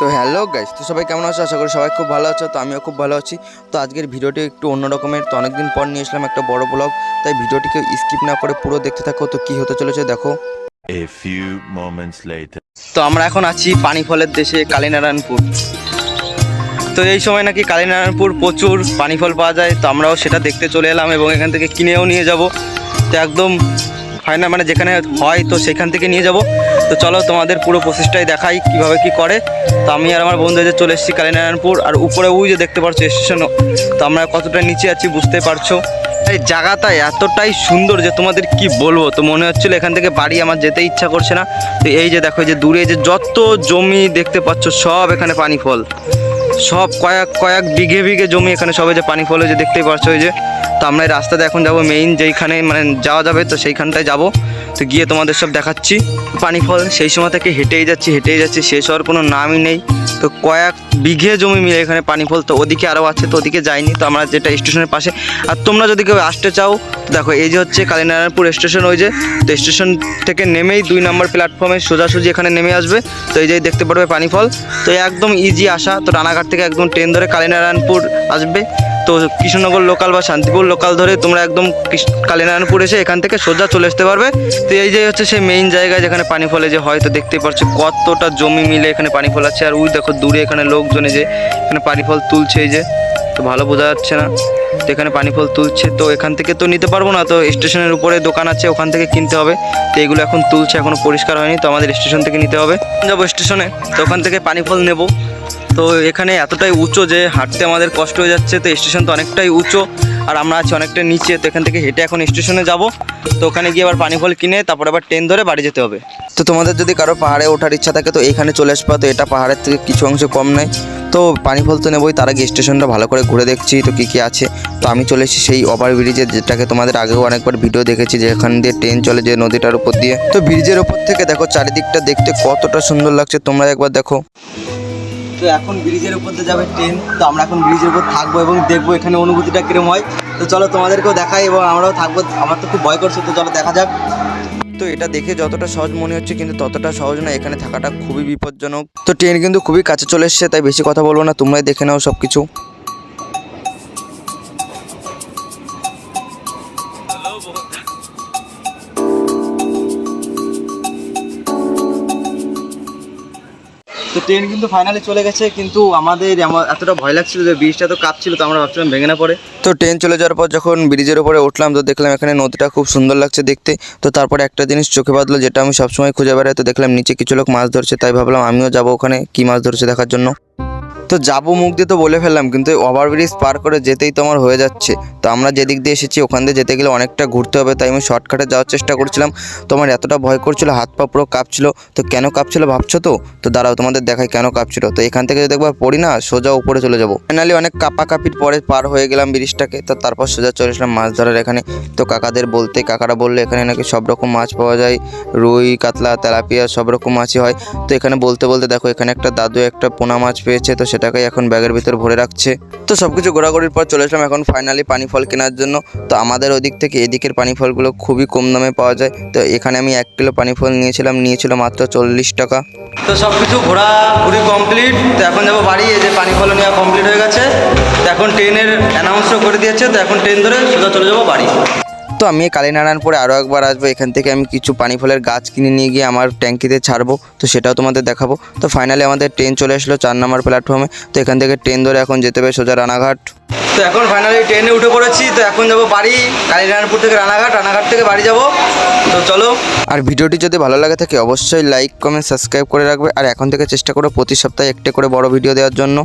তো hello guys তো সবাই কেমন আছো? আশা করি সবাই খুব ভালো আছো তো আমিও খুব ভালো আছি। তো আজকের ভিডিওটি একটু অন্য রকমের তো অনেকদিন পর নিয়ে আসলাম একটা বড় ব্লগ তাই ভিডিওটিকে স্কিপ না করে পুরো দেখতে থাকো তো কি হতে চলেছে দেখো। A few moments later. তো আমরা এখন আছি পানি ফলের দেশে কালীনারায়ণপুর। তো এই সময় নাকি কালীনারায়ণপুর প্রচুর পানি ফল পাওয়া যায় তো আমরাও সেটা দেখতে চলে এলাম এবং এখান থেকে কিনেও নিয়ে যাব। তো একদম হয় না মানে যেখানে হয় তো সেখান থেকে নিয়ে যাব। তো চলো তোমাদের পুরো প্রসেসটাই দেখাই কীভাবে কি করে। তো আমি আর আমার বন্ধু যে চলে এসেছি কালীনারায়ণপুর, আর উপরে ওই যে দেখতে পাচ্ছ স্টেশনও তো আমরা কতটা নিচে আছি বুঝতে পারছ। এই জায়গাটা এতটাই সুন্দর যে তোমাদের কি বলব? তো মনে হচ্ছিল এখান থেকে বাড়ি আমার যেতে ইচ্ছা করছে না। তো এই যে দেখো যে দূরে যে যত জমি দেখতে পাচ্ছ সব এখানে পানি ফল। সব কয়েক কয়েক বিঘে বিঘে জমি এখানে সবে যে পানি ফল হয়েছে দেখতেই পারছ যে। তো আমরা এই রাস্তাতে এখন যাব মেইন যেইখানে মানে যাওয়া যাবে, তো সেইখানটায় যাব। তো গিয়ে তোমাদের সব দেখাচ্ছি পানি ফল। সেই সময় থেকে হেঁটেই যাচ্ছি হেঁটেই যাচ্ছি। শেষ হওয়ার কোনো নামই নেই। তো কয়েক বিঘে জমি মিলে এখানে পানি ফল তো ওদিকে আরও আছে, তো ওদিকে যাইনি, তো আমরা যেটা স্টেশনের পাশে। আর তোমরা যদি কেউ আসতে চাও, দেখো এই যে হচ্ছে কালীনারায়ণপুর স্টেশন, ওই যে, তো স্টেশন থেকে নেমেই দুই নম্বর প্ল্যাটফর্মে সোজাসুজি এখানে নেমে আসবে। তো এই যে দেখতে পারবে পানি ফল তো একদম ইজি আসা, তো রানাঘাট থেকে একদম ট্রেন ধরে কালীনারায়ণপুর আসবে। তো কৃষ্ণনগর লোকাল বা শান্তিপুর লোকাল ধরে তোমরা একদম কালীনারায়ণপুর এসে এখান থেকে সোজা চলে আসতে পারবে। তো এই যে হচ্ছে সেই মেইন জায়গা যেখানে পানি ফলে যে হয়, তো দেখতেই পাচ্ছ কতটা জমি মিলে এখানে পানি ফল আছে আর ওই দেখো দূরে এখানে লোকজনে যে এখানে পানি ফল তুলছে এই যে, তো ভালো বোঝা যাচ্ছে না। তো এখানে পানি ফল তুলছে, তো এখান থেকে তো নিতে পারব না, তো স্টেশনের উপরে দোকান আছে, ওখান থেকে কিনতে হবে। তো এগুলো এখন তুলছে, এখনও পরিষ্কার হয়নি, তো আমাদের স্টেশন থেকে নিতে হবে। যাব স্টেশনে, তো ওখান থেকে পানি ফল নেব। তো এখানে এতটাই উঁচু যে হাঁটতে আমাদের কষ্ট হয়ে যাচ্ছে, তো স্টেশন তো অনেকটাই উঁচু। আর আমরা আছি অনেকটা নিচে, তো এখান থেকে হেঁটে এখন স্টেশনে যাব। তো ওখানে গিয়ে আবার পানি ফল কিনে, তারপর আবার ট্রেন ধরে বাড়ি যেতে হবে। তো তোমাদের যদি কারও পাহাড়ে ওঠার ইচ্ছা থাকে, তো এখানে চলে আসবা। তো এটা পাহাড়ের থেকে কিছু অংশ কম নয়। তো পানি ফল তো নেবই, তার আগে স্টেশনটা ভালো করে ঘুরে দেখছি, তো কী কী আছে। তো আমি চলে এসেছি সেই ওভার ব্রিজে, যেটাকে তোমাদের আগেও অনেকবার ভিডিও দেখেছি যেখান দিয়ে ট্রেন চলে যে নদীটার উপর দিয়ে। তো ব্রিজের উপর থেকে দেখো, চারিদিকটা দেখতে কতটা সুন্দর লাগছে, তোমরা একবার দেখো। তো এখন ব্রিজের উপর দিয়ে যাবে ট্রেন তো আমরা এখন ব্রিজের উপর থাকব এবং দেখব এখানে অনুভূতিটা কিরম হয়। তো চলো তোমাদেরকেও দেখাই এবং আমরাও থাকব, আমার তো খুব ভয় করছে, তো চলো দেখা যাক। তো এটা দেখে যতটা সহজ মনে হচ্ছে কিন্তু ততটা সহজ না এখানে থাকাটা খুবই বিপজ্জনক। তো ট্রেন কিন্তু খুবই কাছে চলে এসছে, তাই বেশি কথা বলব না, তোমরাই দেখে নাও সব কিছু তো ট্রেন কিন্তু ফাইনালি চলে গেছে, কিন্তু আমাদের এতটা ভয় লাগছিল যে ব্রিজটা তো কাঁপছিল, তো আমরা ভাবছিলাম ভেঙে না পড়ে। তো ট্রেন চলে যাওয়ার পর যখন ব্রিজের উপরে উঠলাম, তো দেখলাম এখানে নদীটা খুব সুন্দর লাগছে দেখতে। তো তারপরে একটা জিনিস চোখে বাঁধলো, যেটা আমি সবসময় খুঁজে বেড়াই, তো দেখলাম নিচে কিছু লোক মাছ ধরছে, তাই ভাবলাম আমিও যাব ওখানে, কি মাছ ধরছে দেখার জন্য। তো যাব মুখ দিয়ে তো বলে ফেললাম, কিন্তু ওভারব্রিজ পার করে যেতেই তো আমার হয়ে যাচ্ছে। তো আমরা যেদিক দিয়ে এসেছি, ওখান দিয়ে যেতে গেলে অনেকটা ঘুরতে হবে, তাই আমি শর্টকাটে যাওয়ার চেষ্টা করছিলাম। তো আমার এতটা ভয় করছিল, হাত পা পুরো কাঁপছিল। তো কেন কাঁপছিল ভাবছ তো? তো দাঁড়াও, তোমাদের দেখায় কেন কাঁপছিল। তো এখান থেকে যদি একবার পড়ি না, সোজা উপরে চলে যাব। ফাইনালি অনেক কাপাকাপির পরে পার হয়ে গেলাম ব্রিজটাকে। তো তারপর সোজা চলে এসলাম মাছ ধরার এখানে। তো কাকাদের বলতে, কাকারা বললে এখানে নাকি সব রকম মাছ পাওয়া যায়। রুই, কাতলা, তেলাপিয়া সব রকম মাছই হয়। তো এখানে বলতে বলতে দেখো, এখানে একটা দাদু একটা পোনা মাছ পেয়েছে। তো সেটাকেই এখন ব্যাগের ভিতর ভরে রাখছে। তো সব কিছু ঘোরাঘুরির পর চলে আসলাম এখন ফাইনালি পানি ফল কেনার জন্য। তো আমাদের ওদিক থেকে এদিকের পানি ফলগুলো খুবই কম দামে পাওয়া যায়। তো এখানে আমি এক কিলো পানি ফল নিয়েছিলাম, নিয়েছিল মাত্র চল্লিশ টাকা। তো সব কিছু ঘোরাঘুরি কমপ্লিট তো এখন যাব বাড়ি, এই যে পানি ফল নেওয়া কমপ্লিট হয়ে গেছে। তো এখন ট্রেনের অ্যানাউন্সও করে দিয়েছে। তো এখন ট্রেন ধরে সোজা চলে যাব বাড়ি। তো আমি কালীনারায়ণপুরে আরও একবার আসব। এখান থেকে আমি কিছু পানি ফলের গাছ কিনে নিয়ে গিয়ে আমার ট্যাঙ্কিতে ছাড়বো। তো সেটাও তোমাদের দেখাবো। তো ফাইনালি আমাদের ট্রেন চলে আসলো চার নম্বর প্ল্যাটফর্মে তো এখান থেকে ট্রেন ধরে এখন যেতে হবে সোজা রানাঘাট। তো এখন ফাইনালি ট্রেনে উঠে পড়েছি। তো এখন যাব বাড়ি, কালীনারায়ণপুর থেকে রানাঘাট রানাঘাট থেকে বাড়ি যাব। তো চলো। আর ভিডিওটি যদি ভালো লাগে থাকে অবশ্যই লাইক কমেন্ট সাবস্ক্রাইব করে রাখবে। আর এখন থেকে চেষ্টা করো প্রতি সপ্তাহে একটা করে বড় ভিডিও দেওয়ার জন্য।